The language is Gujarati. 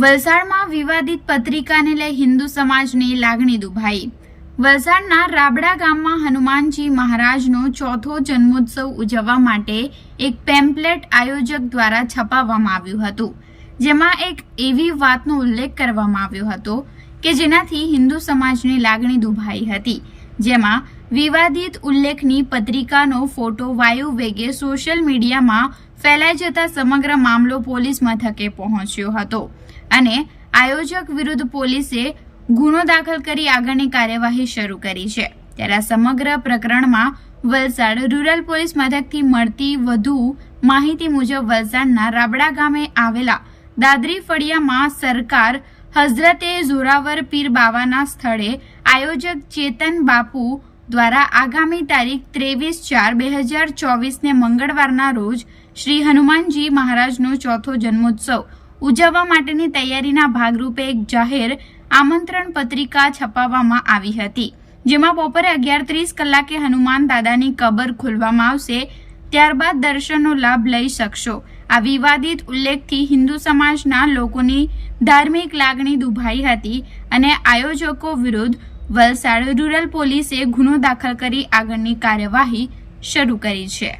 વલસાડમાં વિવાદિત પત્રિકાને લઈ હિન્દુ સમાજની લાગણી દુભાઈ. વલસાડના રાબડા ગામમાં હનુમાનજી મહારાજનો ચોથો જન્મોત્સવ ઉજવવા માટે એક પેમ્પલેટ આયોજક દ્વારા છપાવવામાં આવ્યું હતું. જેમાં એક એવી વાતનો ઉલ્લેખ કરવામાં આવ્યો હતો કે જેનાથી હિન્દુ સમાજની લાગણી દુભાઈ હતી. જેમાં વિવાદિત ઉલ્લેખની પત્રિકાનો ફોટો વાયુ વેગે સોશિયલ મીડિયામાં ફેલાઈ જતા સમગ્ર મામલો પોલીસ મથકે પહોંચ્યો હતો. અને આયોજક વિરુદ્ધ પોલીસે ગુનો દાખલ કરી આગળની કાર્યવાહી શરૂ કરી છે. ત્યારે સમગ્ર પ્રકરણમાં વલસાડ રૂરલ પોલીસ મથકથી મળતી વધુ માહિતી મુજબ વલસાડના રાબડા ગામે આવેલા દાદરી ફળિયામાં સરકાર હઝરતે જોરાવર પીર બાવાના સ્થળે આયોજક ચેતન બાપુ દ્વારા આગામી તારીખ ત્રેવીસ ચાર બે હજાર ચોવીસને મંગળવારના રોજ શ્રી હનુમાનજી મહારાજનો ચોથો જન્મોત્સવ ઉજવવા માટેની તૈયારીના ભાગરૂપે એક જાહેર આમંત્રણ પત્રિકા છપાવવામાં આવી હતી, જેમાં બપોરે અગિયાર ત્રીસ કલાકે હનુમાન દાદાની કબર ખોલવામાં આવશે, ત્યારબાદ દર્શનનો લાભ લઈ શકશો. આ વિવાદિત ઉલ્લેખથી હિન્દુ સમાજના લોકોની ધાર્મિક લાગણી દુભાઈ હતી અને આયોજકો વિરુદ્ધ વલસાડ રૂરલ પોલીસે ગુનો દાખલ કરી આગળની કાર્યવાહી શરૂ કરી છે.